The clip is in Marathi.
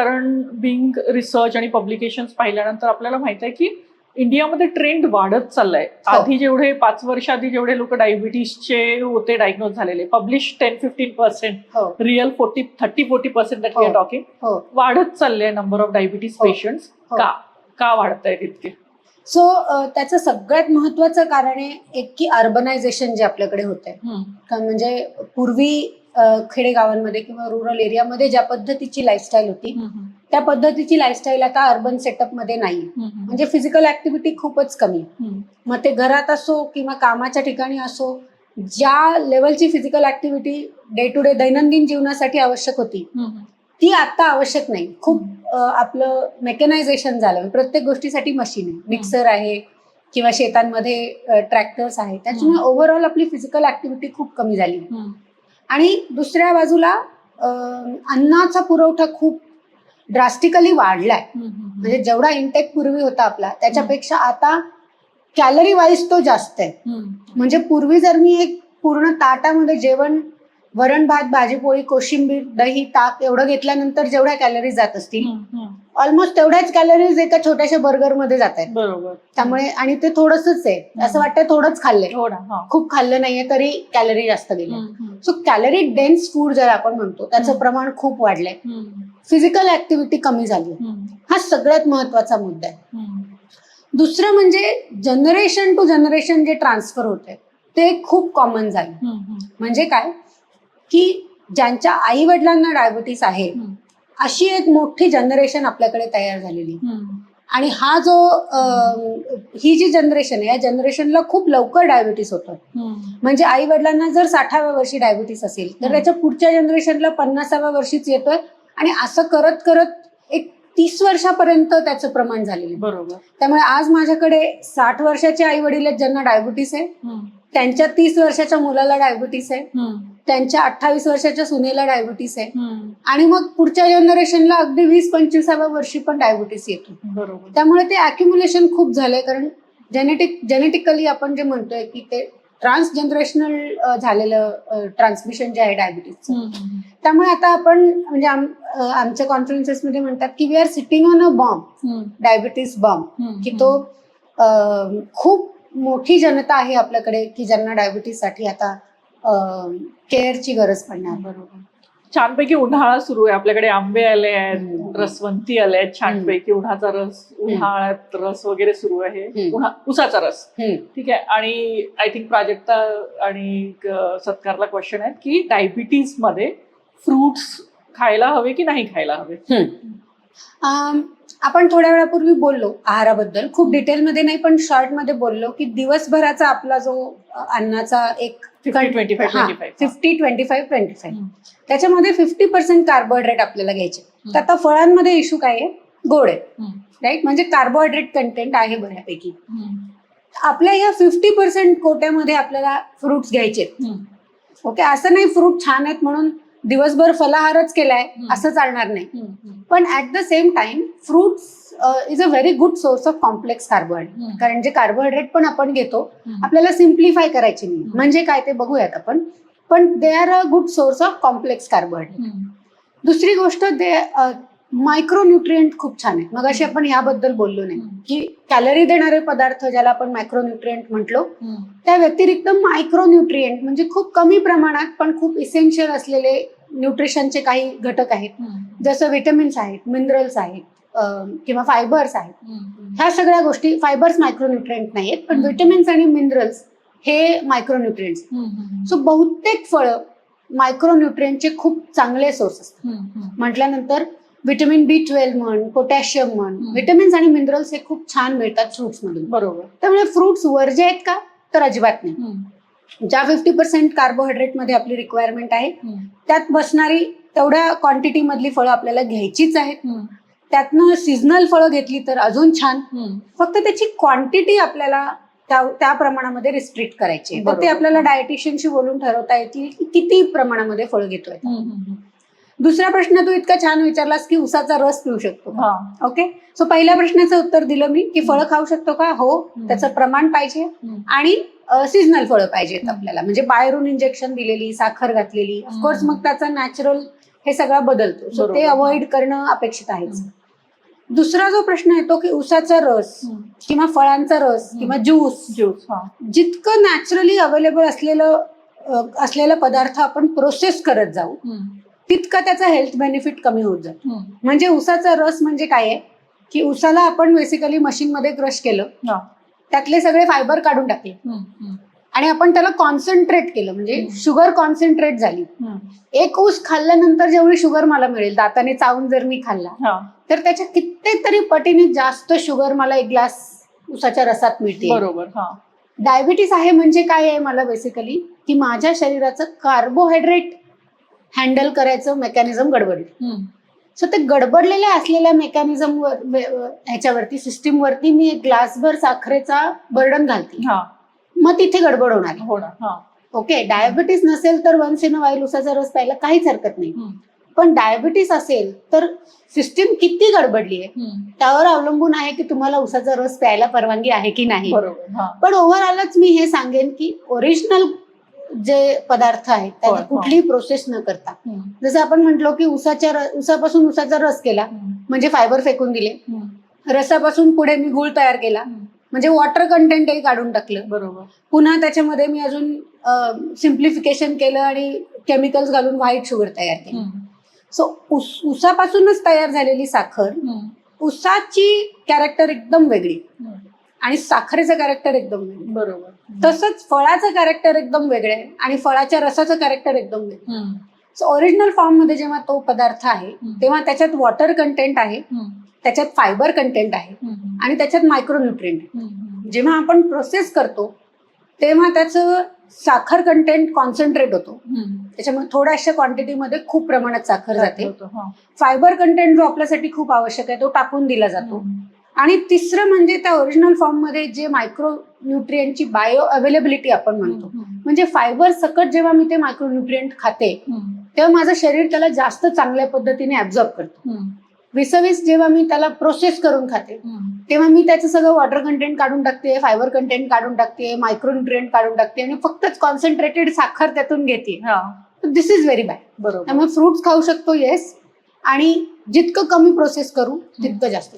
कारण बिंग रिसर्च आणि पब्लिकेशन पाहिल्यानंतर आपल्याला माहीत आहे की इंडियामध्ये ट्रेंड वाढत चाललाय हो. आधी जेवढे पाच वर्ष आधी जेवढे लोक डायबिटीसचे होते डायग्नोज झालेले publish ten fifteen percent real forty thirty forty percent. Talking वाढत चालले नंबर ऑफ डायबिटीस हो. पेशंट. का का वाढतायत इतके सो त्याचं सगळ्यात महत्वाचं कारण आहे एक की अर्बनायझेशन जे आपल्याकडे होत आहे म्हणजे पूर्वी खेडेगावांमध्ये किंवा रुरल एरियामध्ये ज्या पद्धतीची लाईफस्टाईल होती त्या पद्धतीची लाईफस्टाईल आता अर्बन सेटअपमध्ये नाही म्हणजे फिजिकल ऍक्टिव्हिटी खूपच कमी. मग ते घरात असो किंवा कामाच्या ठिकाणी असो ज्या लेवलची physical activity day to day दैनंदिन जीवनासाठी आवश्यक होती ती आता आवश्यक नाही. खूप आपलं मेकनायझेशन झालं. प्रत्येक गोष्टीसाठी मशीन आहे. मिक्सर आहे किंवा शेतांमध्ये ट्रॅक्टर्स आहेत त्याच्यामुळे ओव्हरऑल आपली फिजिकल ऍक्टिव्हिटी खूप कमी झाली. आणि दुसऱ्या बाजूला अन्नाचा पुरवठा खूप ड्रास्टिकली वाढलाय. म्हणजे जेवढा इंटेक पूर्वी होता आपला त्याच्यापेक्षा आता कॅलरी वाईज तो जास्त आहे. म्हणजे पूर्वी जर मी एक पूर्ण ताटामध्ये जेवण वरण भात भाजी पोळी कोशिंबीर दही ताक एवढं घेतल्यानंतर जेवढ्या कॅलरीज जात असतील ऑलमोस्ट तेवढ्याच कॅलरीज एका छोट्याशा बर्गरमध्ये जात आहेत. बरोबर. त्यामुळे आणि ते थोडंसच आहे. असं वाटतं थोडंच खाल्लंय. खूप खाल्लं नाहीये तरी कॅलरी जास्त गेले. सो कॅलरी डेन्स फूड जर आपण म्हणतो त्याचं. प्रमाण खूप वाढलंय. फिजिकल ऍक्टिव्हिटी कमी झाली. हा सगळ्यात महत्त्वाचा मुद्दा आहे. दुसरं म्हणजे जनरेशन टू जनरेशन जे ट्रान्सफर होत ते खूप कॉमन झालं. म्हणजे काय? की ज्यांच्या आई वडिलांना डायबिटीस आहे अशी एक मोठी जनरेशन आपल्याकडे तयार झालेली. आणि हा जो ही जी जनरेशन आहे या जनरेशनला खूप लवकर डायबिटीस होतं. म्हणजे आई वडिलांना जर साठाव्या वर्षी डायबिटीस असेल तर. त्याच्या पुढच्या जनरेशनला पन्नासाव्या वर्षीच येतोय. आणि असं करत करत एक तीस वर्षापर्यंत त्याचं प्रमाण झालेलं आहे. बरोबर. त्यामुळे आज माझ्याकडे साठ वर्षाचे आई वडील आहेत ज्यांना डायबिटीस आहे. त्यांच्या तीस वर्षाच्या मुलाला डायबिटीस आहे. त्यांच्या अठ्ठावीस वर्षाच्या सुनेला डायबिटीस आहे. आणि मग पुढच्या जनरेशनला अगदी वीस पंचवीसाव्या वर्षी पण डायबिटीस येतो. बरोबर. त्यामुळे ते अक्युम्युलेशन खूप झालंय कारण जेनेटिक जेनेटिकली आपण जे म्हणतोय की ते ट्रान्स जनरेशनल झालेलं ट्रान्समिशन जे आहे डायबिटीसचं त्यामुळे आता आपण म्हणजे आमच्या कॉन्फरन्सेसमध्ये म्हणतात की we are sitting on a bomb diabetes bomb की तो खूप मोठी जनता आहे आपल्याकडे की ज्यांना डायबिटीससाठी आता केअरची गरज पडणार. बरोबर. छानपैकी उन्हाळा सुरू आहे. आपल्याकडे आंबे आले आहेत. रसवंती आले आहेत. छानपैकी उन्हाचा रस उन्हाळ्यात रस वगैरे सुरू आहे. उसाचा रस. ठीक आहे. आणि आय थिंक प्राजक्ता आणि सत्कारला क्वेश्चन आहेत की डायबिटीजमध्ये फ्रुट्स खायला हवे की नाही खायला हवे? आपण थोड्या वेळापूर्वी बोललो आहाराबद्दल. खूप डिटेलमध्ये नाही पण शॉर्टमध्ये बोललो की दिवसभराचा आपला जो अन्नाचा एक fifty twenty five twenty five त्याच्यामध्ये फिफ्टी पर्सेंट कार्बोहायड्रेट आपल्याला घ्यायचे. तर आता फळांमध्ये इश्यू काय आहे? गोड आहे. राईट म्हणजे कार्बोहायड्रेट कंटेंट आहे बऱ्यापैकी. आपल्या या फिफ्टी पर्सेंट कोट्यामध्ये आपल्याला फ्रुट्स घ्यायचे ओके असं नाही फ्रूट छान आहेत म्हणून दिवसभर फलाहारच केलाय. असं चालणार नाही. पण at the same time fruits is a very good source of complex carbohydrate. कारण जे कार्बोहायड्रेट पण आपण घेतो आपल्याला सिम्प्लिफाय करायचे नाही. म्हणजे काय ते बघूयात आपण. पण they are a good source of complex carbohydrate दुसरी गोष्ट दे मायक्रोन्युट्रिएंट खूप छान आहेत मग अशी आपण ह्याबद्दल बोललो नाही. की कॅलरी देणारे पदार्थ ज्याला आपण मायक्रोन्युट्रिएंट म्हटलो त्या व्यतिरिक्त मायक्रोन्युट्रिएंट म्हणजे खूप कमी प्रमाणात पण खूप इसेन्शियल असलेले न्यूट्रिशनचे काही घटक आहेत. जसं विटमिन्स आहेत मिनरल्स आहेत किंवा फायबर्स आहेत. ह्या सगळ्या गोष्टी फायबर्स मायक्रोन्युट्रिएंट नाही आहेत पण हम्म. विटमिन्स आणि मिनरल्स हे मायक्रोन्युट्रिएंट्स सो बहुतेक फळं मायक्रोन्युट्रिएंटचे खूप चांगले सोर्स असतात. म्हटल्यानंतर विटॅमिन बी ट्वेल्व म्हण पोटॅशियम म्हण. हम्म. विटॅमिन्स आणि मिनरल्स हे खूप छान मिळतात फ्रुट्स मधून बरोबर. त्यामुळे फ्रुट्स वर्जे आहेत का तर अजिबात नाही. ज्या फिफ्टी पर्सेंट कार्बोहायड्रेटमध्ये आपली रिक्वायरमेंट आहे त्यात बसणारी तेवढ्या क्वांटिटी मधली फळं आपल्याला घ्यायचीच आहेत. त्यातनं सीझनल फळं घेतली तर अजून छान. फक्त त्याची क्वांटिटी आपल्याला त्या त्या प्रमाणामध्ये रिस्ट्रिक्ट करायची आहे. तर ते. आपल्याला डायटिशियनशी बोलून ठरवता येतील की किती प्रमाणामध्ये फळं घेतोय. दुसरा प्रश्न तू इतका छान विचारलास की उसाचा रस पिऊ शकतो? हा ओके सो पहिल्या प्रश्नाचं उत्तर दिलं मी की फळं खाऊ शकतो का हो त्याचं प्रमाण पाहिजे आणि सीझनल फळं पाहिजेत. आपल्याला म्हणजे बाहेरून इंजेक्शन दिलेली साखर घातलेली ऑफकोर्स. मग त्याचा नॅचरल हे सगळं बदलतो बरोबर. ते अवॉइड करणं अपेक्षित आहेच. दुसरा जो प्रश्न येतो की उसाचा रस. किंवा फळांचा रस. किंवा ज्यूस ज्यूस जितकं नॅचरली अवेलेबल असलेलं असलेला पदार्थ आपण प्रोसेस करत जाऊ. तितकं त्याचा हेल्थ बेनिफिट कमी होत जातो. म्हणजे उसाचा रस म्हणजे काय आहे की उसाला आपण बेसिकली मशीनमध्ये क्रश केलं. त्यातले सगळे फायबर काढून टाकले. आणि आपण त्याला कॉन्सन्ट्रेट केलं म्हणजे. शुगर कॉन्सन्ट्रेट झाली. एक ऊस खाल्ल्यानंतर जेवढी शुगर मला मिळेल दाताने चावून जर मी खाल्ला. तर त्याच्या कित्येक तरी पटीने जास्त शुगर मला एक ग्लास उसाच्या रसात मिळते बरोबर डायबिटीस आहे म्हणजे काय आहे मला बेसिकली की माझ्या शरीराचं कार्बोहायड्रेट हँडल करायचं मेकॅनिझम गडबडलं. सो ते गडबडलेल्या असलेल्या मेकॅनिझम ह्याच्यावरती सिस्टीमवरती मी एक ग्लासभर साखरेचा बर्डन घालते. मग तिथे गडबड होणार ओके डायबिटीस नसेल तर वन्स इन वाईल उसाचा रस प्यायला काहीच हरकत नाही. पण डायबिटीस असेल तर सिस्टीम किती गडबडली आहे. त्यावर अवलंबून आहे की तुम्हाला उसाचा रस प्यायला परवानगी आहे की नाही. बरोबर पण ओव्हरऑलच मी हे सांगेन की ओरिजिनल जे पदार्थ आहेत त्याला होय, हो. कुठलीही प्रोसेस न करता. जसं आपण म्हटलो की उसाच्या उसापासून उसाचा रस केला. म्हणजे फायबर फेकून दिले. रसापासून पुढे मी गुळ तयार केला. म्हणजे वॉटर कंटेंटही काढून टाकलं बरोबर पुन्हा त्याच्यामध्ये मी अजून सिम्प्लिफिकेशन केलं आणि केमिकल्स घालून व्हाईट शुगर तयार केलं. सो उसापासूनच तयार झालेली साखर. उसाची कॅरेक्टर एकदम वेगळी. आणि साखरेचं कॅरेक्टर एकदम वेगळं बरोबर तसंच फळाचं कॅरेक्टर एकदम वेगळं आहे आणि फळाच्या रसाचं कॅरेक्टर एकदम वेगळं ओरिजिनल फॉर्ममध्ये जेव्हा तो पदार्थ आहे. तेव्हा त्याच्यात वॉटर कंटेंट आहे. त्याच्यात फायबर कंटेंट आहे. आणि त्याच्यात मायक्रोन्युट्रिएंट आहे. जेव्हा आपण प्रोसेस करतो तेव्हा त्याचं साखर कंटेंट कॉन्सन्ट्रेट होतो. त्याच्यामुळे थोड्याशा क्वांटिटीमध्ये खूप प्रमाणात साखर जाते हा. फायबर कंटेंट जो आपल्यासाठी खूप आवश्यक आहे तो टाकून दिला जातो. आणि तिसरं म्हणजे त्या ओरिजिनल फॉर्ममध्ये जे मायक्रो न्यूट्रिएंटची बायो अवेलेबिलिटी आपण म्हणतो. म्हणजे फायबर सकट जेव्हा मी ते मायक्रो न्यूट्रिएंट खाते. तेव्हा माझं शरीर त्याला जास्त चांगल्या पद्धतीने ऍब्झॉर्ब करतं. विसवीस जेव्हा मी त्याला प्रोसेस करून खाते. तेव्हा मी त्याचं सगळं वॉटर कंटेंट काढून टाकते फायबर कंटेंट काढून टाकते मायक्रो न्यूट्रिएंट काढून टाकते आणि फक्तच कॉन्सन्ट्रेटेड साखर त्यातून घेते. दिस इज व्हेरी बॅड बरोबर. त्यामुळे फ्रुट्स खाऊ शकतो येस आणि जितकं कमी प्रोसेस करू तितकं जास्त.